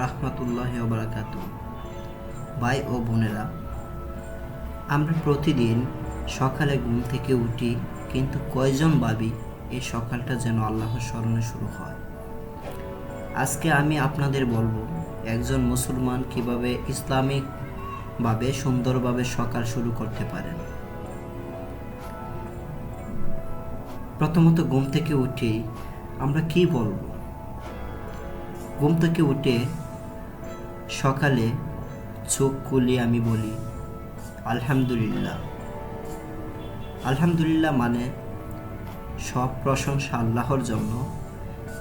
রহমতুল্লাহ বারাকাত ভাই ও বোনেরা, আমরা প্রতিদিন সকালে ঘুম থেকে উঠি, কিন্তু কয়জন ভাবি এই সকালটা যেন আল্লাহর স্মরণে শুরু হয়? আজকে আমি আপনাদের বলব, একজন মুসলমান কীভাবে ইসলামিকভাবে সুন্দরভাবে সকাল শুরু করতে পারেন প্রথমত ঘুম থেকে উঠে আমরা কি বলব? ঘুম থেকে উঠে সকালে চোখ খুলে আমি বলি, আলহামদুলিল্লাহ। আলহামদুলিল্লাহ মানে সব প্রশংসা আল্লাহর জন্য,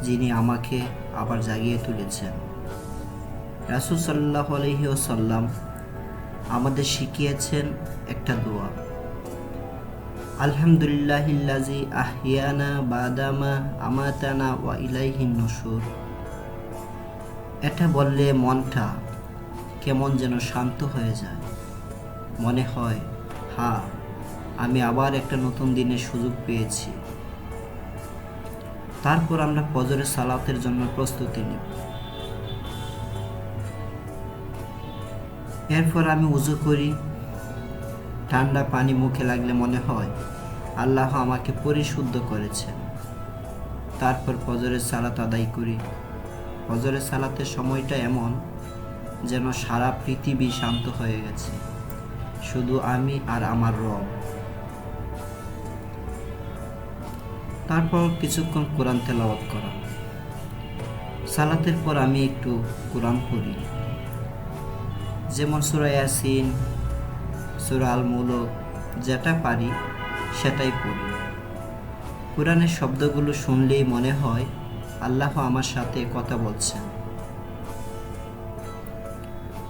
যিনি আমাকে আবার জাগিয়ে তুলেছেন। রাসুল সাল্লাহ আলহি সাল্লাম আমাদের শিখিয়েছেন একটা দোয়া। আলহামদুলিল্লাহিল্লাজি আহিয়ানা বাদামা আমাতানা ওয়া ইলাইহিন নসুর এটা বললে মনটা কেমন যেন শান্ত হয়ে যায়। মনে হয় হ্যাঁ আমি আবার একটা নতুন দিনের সুযোগ পেয়েছি। তারপর আমরা ফজরের সালাতের জন্য প্রস্তুতি নিব। এরপর আমি উজু করি। ঠান্ডা পানি মুখে লাগলে মনে হয়, আল্লাহ আমাকে পরিশুদ্ধ করেছেন। তারপর ফজরের সালাত আদায় করি। ফজরের সালাতের সময়টা এমন যেন সারা পৃথিবী শান্ত হয়ে গেছে। শুধু আমি আর আমার রব। তারপর কিছুক্ষণ কোরআন তেলাওয়াত করা। সালাতের পর আমি একটু কোরআন পড়ি। যেমন সুরা ইয়াসিন, সুরা আল মুলক যেটা পারি সেটাই পড়ি। কোরআনের শব্দগুলো শুনলেই মনে হয় আল্লাহ আমার সাথে কথা বলছেন।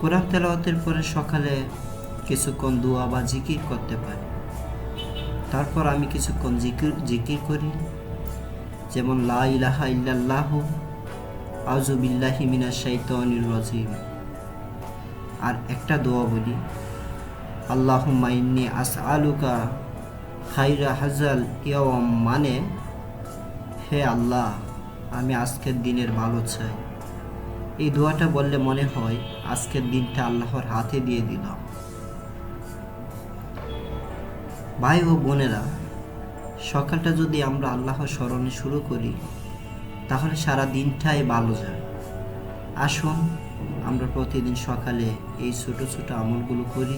কোরআন তেলাওয়াতের পরে সকালে কিছুক্ষণ দোয়া বা জিকির করতে পারি। তারপর আমি কিছুক্ষণ জিকির জিকির করি। যেমন, লা ইলাহা ইল্লাল্লাহ, আউযু বিল্লাহি মিনাশ শাইতানির রাজিম। আর একটা দোয়া বলি, আল্লাহুম্মা ইন্নী আসআলুকা খাইরা হাজাল ইয়াওম মানে হে আল্লাহ আমি আজকের দিনের ভালো চাই। এই দোয়াটা বললে মনে হয় আজকের দিনটা আল্লাহর হাতে দিয়ে দিলাম। ভাই ও বোনেরা, সকালটা যদি আমরা আল্লাহর স্মরণে শুরু করি, তাহলে সারা দিনটাই ভালো যায়। আসুন, আমরা প্রতিদিন সকালে এই ছোট ছোট আমলগুলো করি।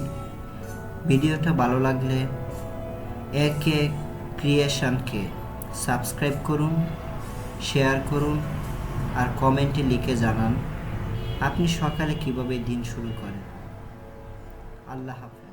ভিডিওটা ভালো লাগলে একে ক্রিয়েশনকে সাবস্ক্রাইব করুন। শেয়ার করুন আর কমেন্টে লিখে জানান আপনি সকালে কীভাবে দিন শুরু করেন। আল্লাহ হাফেজ।